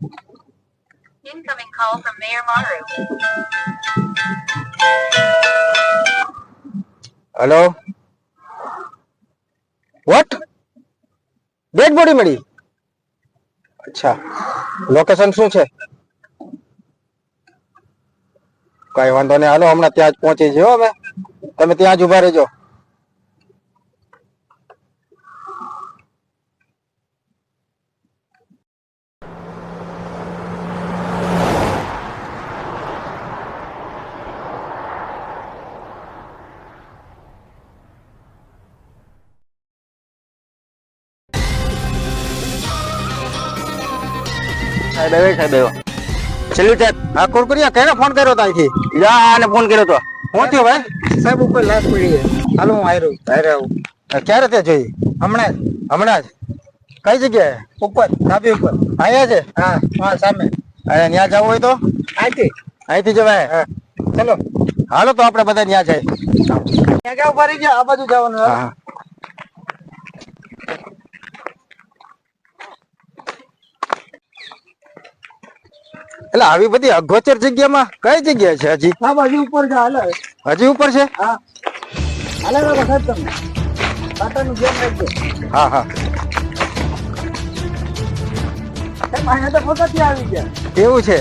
Incoming call from Mayor Maru. Hello what dead body મળી અચ્છા location શું છે? કઈ વાંધો નહીં. હાલો, હમણાં ત્યાં જ પહોંચી છીએ હો અમે. તમે ત્યાં જ ઊભા રહેજો. સાહેબ આવે સાહેબ આવ્યો છેલ્લું સાહેબ આ કુરકુરિયા કેને ફોન કર્યો તો અહીંથી? જા આને ફોન કર્યો તો. શું થયો ભાઈ? સાહેબ ઉપર લાશ પડી હાલો હું આયરો અરે ક્યારે ત્યાં જોઈ? હમણાં જ હમણાં જ. કઈ જગ્યાએ? ઉપર ધાબી ઉપર. અહીંયા છે? હા હા સામે. અને ત્યાં જવું હોય તો? આથી અહીંથી જવાય હા. ચલો. હાલો તો આપણે બધા ત્યાં જાય ત્યાં ક્યાં ઊભા રહી ગયા? આ બાજુ જવાનું હા? એટલે આવી બધી અગોચર જગ્યામાં કઈ જગ્યા છે હજી? આ બાજુ ઉપર છે હાલો. હજી ઉપર છે? હા. હાલો હાલો સાહેબ તમે કાંટાનું ધ્યાન રાખજો હા હા. અહીંયા તો ફોટાથી આવી ગયા. એવું છે?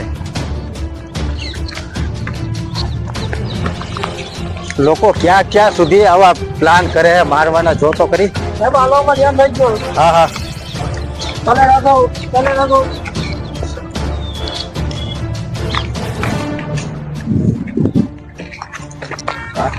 લોકો ક્યાં ક્યાં સુધી આવા પ્લાન કરે મારવાના જોતો કરી સાહેબ હાલોમાં ધ્યાન રાખજો. હા હા. તને રાખો તને રાખો. હા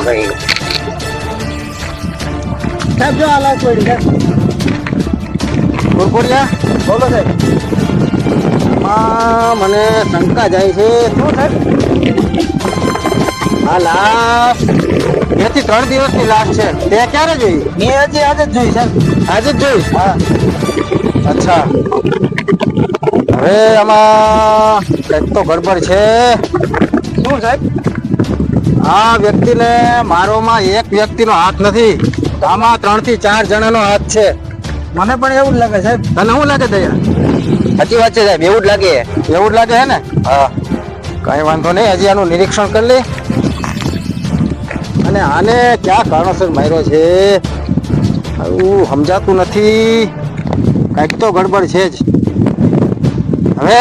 ભાઈ સાહેબ જો આ લાશ પડી સાહેબ કુરકુરિયા બોલો સાહેબ આમાં મને શંકા જાય છે. શું સાહેબ આ લાશ બેથી ત્રણ દિવસની લાશ છે. તે ક્યારે જોઈ? મેં હજી આજે જ જોઈ સાહેબ આજે જ જોઈ? હા. અચ્છા. હવે આમાં કંઈક તો ગડબડ છે. શું સાહેબ? આ વ્યક્તિને મારોમાં એક વ્યક્તિનો હાથ નથી. આમાં ત્રણથી ચાર જણાનો હાથ છે. મને પણ એવું લાગે સાહેબ. તને શું લાગે દયા? સાચી વાત છે સાહેબ એવું જ લાગે. એવું જ લાગે હે ને? હા. કઈ વાંધો નહીં હજી આનું નિરીક્ષણ કરી લે અને આને ક્યાં કારણોસર માર્યો છે? આવું સમજાતું નથી. કંઈક તો ગડબડ છે જ. હવે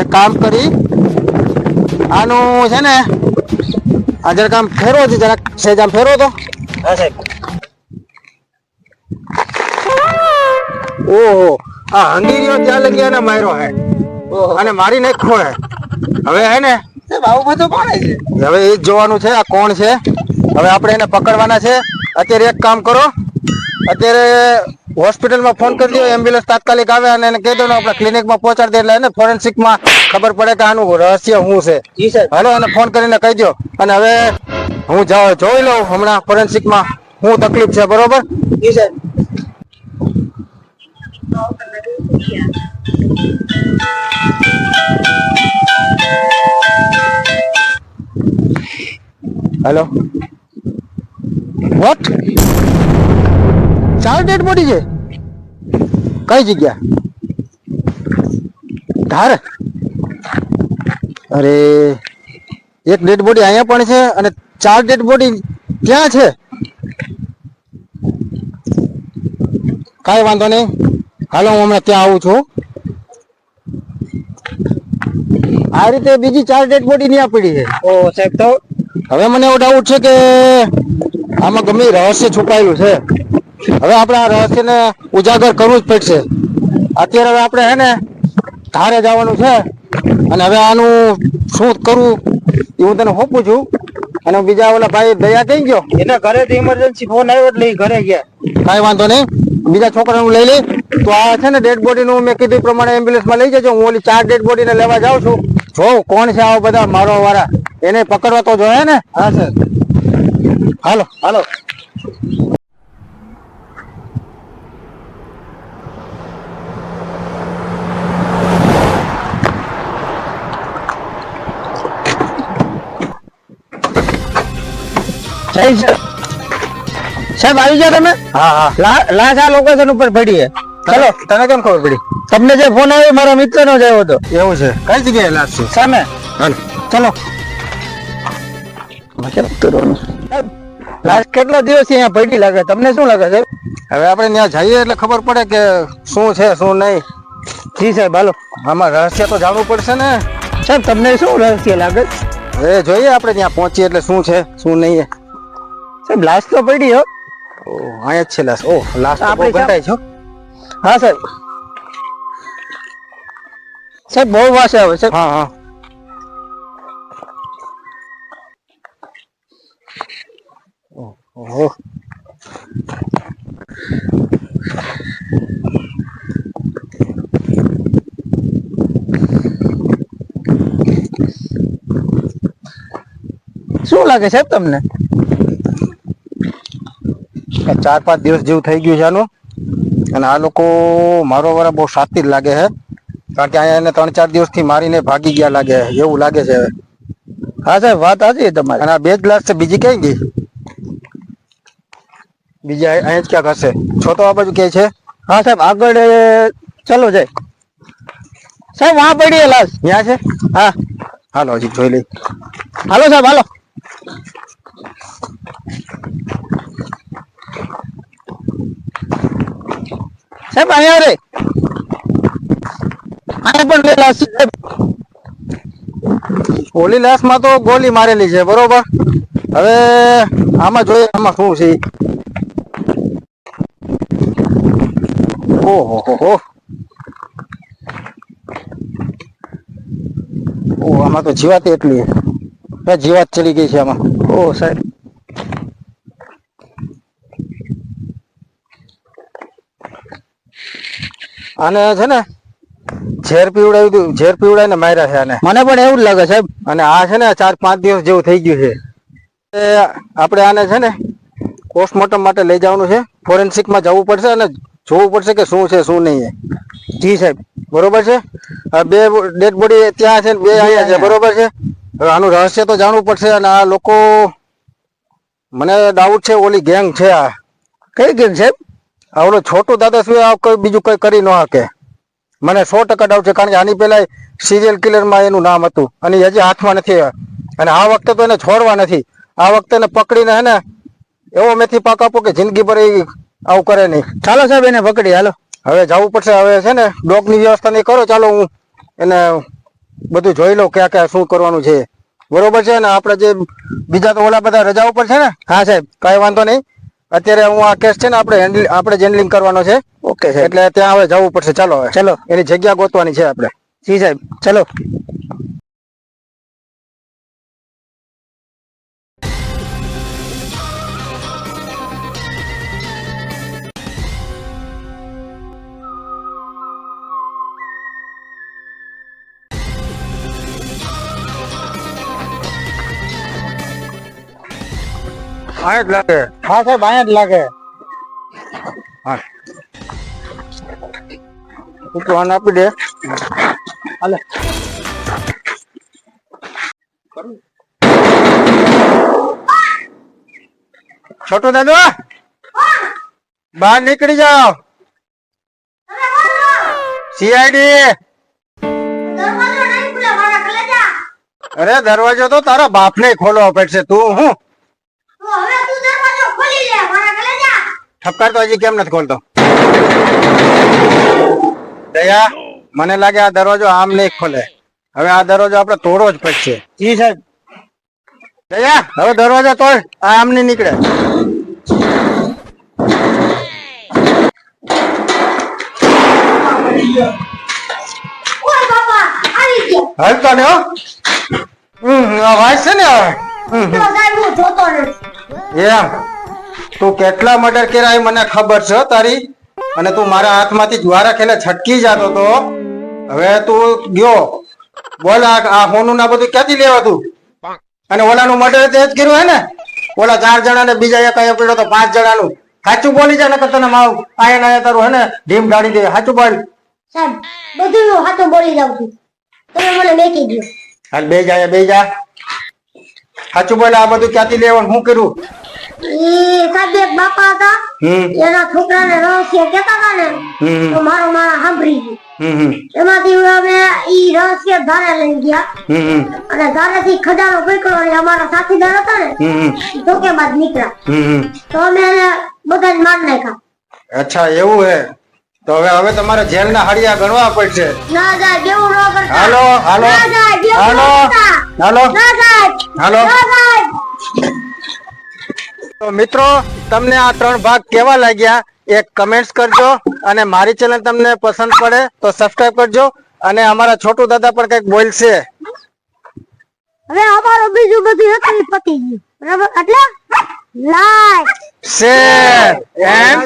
એક કામ કરી. આનું છે ને આ જરાક આમ ફેરવો છે જરાક સેજ આમ ફેરવો તો. હા સાહેબ. ઓહો. આ હંગીરીઓ ત્યાં લગી અને માર્યો હે. અને મારી નાખ્યો હે હવે હે ને? બાબુ બધું કોણ છે? હવે એ જ જોવાનું છે આ કોણ છે? હવે આપણે એને પકડવાના છે. અત્યારે એક કામ કરો. અત્યારે હોસ્પિટલમાં ફોન કરી દો એમ્બ્યુલન્સ તાત્કાલિક આવે અને એને કહી દો ને આપણે ક્લિનિકમાં પહોંચાડી દે એટલે એને ફોરેન્સિકમાં ખબર પડે કે આનું રહસ્ય શું છે. હલો એને ફોન કરીને કહી દો. અને હવે હું જોઈ લઉં હમણાં ફોરેન્સિકમાં. શું તકલીફ છે બરોબર? જી સાહેબ હેલો વોટ ચાર ડેડ બોડી છે? કઈ જગ્યા? ધાર. અરે, એક ડેડ બોડી અહીંયા પણ છે અને ચાર ડેડ બોડી ક્યાં છે. કાંઈ વાંધો નહીં. હાલો હું હમણાં ત્યાં આવું છું. આ રીતે બીજી ચાર ડેડ બોડી ત્યાં પડી છે. ઓ સાહેબ તો? હવે મને એવો ડાઉટ છે કે આમાં ગમે રહસ્ય છુપાયેલું છે. હવે આપણે આ રહસ્યને ઉજાગર કરવું જ પડશે. અત્યારે હવે આપણે હે ને ધારે જવાનું છે. અને હવે આનું શું કરવું એ હું તને હોપું છું. અને બીજા ઓલા ભાઈ દયા કઈ ગયો. એના ઘરેથી ઇમરજન્સી ફોન આવ્યો એટલે ઘરે ગયા. કાંઈ વાંધો નહીં. બીજા છોકરાનું લઈ લઈ તો આ છે ને ડેડ બોડીનું મેં કીધું પ્રમાણે એમ્બ્યુલન્સમાં લઈ જજો. હું ઓલી ચાર ડેડ બોડીને લેવા જાઉં છું. જો કોણ છે આવા બધા? મારો વાળા એને પકડવા તો જોઈએ ને? હા સર હાલો. હાલો. જય સાહેબ આવી જાઓ તમે? હા હા. લા- લાશ આ લોકેશન ઉપર પડી છે. ચલો. તને કેમ ખબર પડી? તમને જે ફોન આવ્યો મારા મિત્ર નો જ આવ્યો હતો. એવું છે. કઈ જગ્યાએ લાશ છે? સામે. ચલો. લાશ કેટલા દિવસ અહીંયા પડી લાગે? તમને શું લાગે છે હવે આપણે ત્યાં જઈએ એટલે ખબર પડે કે શું છે શું નહીં. જી સાહેબ હાલો. આમાં રહસ્ય તો જાણવું પડશે ને. સાહેબ તમને શું રહસ્ય લાગે? હવે જોઈએ આપણે ત્યાં પહોંચીએ એટલે શું છે શું નહીં સાહેબ લાશ તો પડી હો. ઓ અહીંયા જ છે લાશ ઓ લાશ તો બહુ આપણે ઘટાય છો હા સાહેબ સાહેબ બહુ વાસે આવે સાહેબ હા હા ઓહો શું લાગે સાહેબ તમને આ ચાર પાંચ દિવસ જેવું થઈ ગયું છે આનું. અને આ લોકો મારો વાળા બહુ સાતી જ લાગે છે. કારણ કે અહીંયા એને ત્રણ ચાર દિવસથી મારીને ભાગી ગયા લાગે એવું લાગે છે હા સાહેબ વાત સાચી તમારે. અને આ બે ગ્લાસ છે બીજી કઈ ગઈ? બીજા અહીંયા જ ક્યાંક હશે. છો તો આ બાજુ કે છે? હા સાહેબ આગળ ચાલો જાય સાહેબ આ પડી લાશ. ત્યાં છે? હા. હાલો હજી જોઈ લઈ હાલો સાહેબ હાલો. સાહેબ, અહીંયા રે અહીંયા પણ બે લાશ છે. ઓલી લાશમાં તો ગોલી મારેલી છે, બરોબર? હવે આમાં જોઈએ, આમાં શું છે. ઓહો, હો હો. ઓ આમાં તો જીવાત એટલી જીવાત ચડી ગઈ છે આમાં. ઓ સાહેબ. આને છે ને ઝેર પીવડાવી દીધું ઝેર પીવડાવીને માર્યા છે આને. મને પણ એવું જ લાગે સાહેબ. અને આ છે ને ચાર પાંચ દિવસ જેવું થઈ ગયું છે. આપણે આને છે ને પોસ્ટમોર્ટમ માટે લઈ જવાનું છે. ફોરેન્સિકમાં જવું પડશે અને જોવું પડશે કે શું છે શું નહીં જી સાહેબ બરોબર છે? આ બે ડેડ બોડી ત્યાં છે ને બે અહીંયા છે બરોબર છે? હવે આનું રહસ્ય તો જાણવું પડશે અને આ લોકો મને ડાઉટ છે ઓલી ગેંગ છે આ. કઈ ગેમ સાહેબ? આ ઓલો છોટું દાદા સિવાય આ કોઈ બીજું કઈ કરી ન શકે. મને સો ટકા ડાઉટ છે કારણ કે આની પેલા સિરિયલ કિલરમાં એનું નામ હતું. અને હજી હાથમાં નથી અને આ વખતે તો એને છોડવા નથી. આ વખતે એને પકડીને હે ને એવો મેથી પાક આપો કે જિંદગી ભર એ આવું કરે નહીં. ચાલો સાહેબ એને પકડી હાલો. હવે જવું પડશે. હવે છે ને ડોગની વ્યવસ્થા નહીં કરો ચાલો હું એને બધું જોઈ લઉં ક્યાં ક્યાં શું કરવાનું છે. બરોબર છે ને? આપણે જે બીજા તો ઓલા બધા રજા ઉપર છે ને? હા સાહેબ. કાંઈ વાંધો નહીં. અત્યારે હું આ કેસ છે ને આપણે હેન્ડલ આપણે જ હેન્ડલિંગ કરવાનો છે. ઓકે એટલે ત્યાં હવે જવું પડશે. ચાલો હવે. ચલો. એની જગ્યા ગોતવાની છે આપણે. જી સાહેબ. ચલો. હા જ લાગે હા સાહેબ અહીંયા જ લાગે હા તું આને આપી દે હાલે છોટો દાદુ બહાર નીકળી જાઓ સીઆઈડી દરવાજો નહીં ખુલે મારા કલેજા અરે દરવાજો તો તારા બાપને ખોલવો પડશે તું હું તો હવે તું દરવાજો ખોલી લે મારા કલેજા ઠપકાર તો હજી કેમ નથી ખોલતો? દયા મને લાગે આ દરવાજો આમ નહીં ખોલે. હવે આ દરવાજો આપણે તોડવો જ પડશે. જી સાહેબ. દયા હવે દરવાજો તોડ આ આમ નહીં નીકળે. હાલ તો હલતો ને હો. હમ અવાજ છે ને હવે એમ. તું કેટલા મર્ડર કર્યા એ મને ખબર છે તારી? અને તું મારા હાથમાંથી જ્વારા ખેલે છટકી જતો તો? હવે તું ગયો. બોલ આ હોનું ના બધું ક્યાંથી લેવા તું? અને ઓલાનું મર્ડર તે જ કર્યું હે ને? ઓલા ચાર જણા ને બીજા એક અહીંયા પડ્યો તો પાંચ જણાનું. સાચું બોલી જા નકર તને માવ આયા ના તારું હે ને ઢીમ ગાડી દે. સાચું બોલ. સાહેબ બધું હું હાથો બોલી જાઉં છું. તમે મને મેકી ગયો. હાલ બે જા બે જા. સાચું બોલ આ બધું ક્યાંથી લેવાનું? હું કર્યું? ઈ બાપા હતા. એના છોકરાને રહસ્ય કેતા હતા ને તો મારો માણસ સાંભળી ગયું. એમાંથી અમે ઈ રહસ્ય ધારે લઈ ગયા. અને અને ધારેથી ખજાનો પકડ્યો અને અમારા સાથીદાર હતા ને ધોકેબાજ નીકળ્યા. તો અમે એને બધાને માર નાખ્યા. અચ્છા એવું હે. તો હવે હવે તમારે જેલના હળિયા ગણવા પડશે. ના જાય દેવું ન કરતા. હાલો હાલો. હાલો. હાલો. હાલો હાલો. ના તો મિત્રો તમને આ ત્રણ ભાગ કેવા લાગ્યા? એક કમેન્ટ્સ કરજો અને મારી ચેનલ તમને પસંદ પડે તો સબસ્ક્રાઇબ કરજો અને અમારા છોટુ દાદા પણ કંઈક બોલશે. હવે અમારો બીજું બધું હતું પતી ગયું. બરાબર? એટલે લાઈક શેર એન્ડ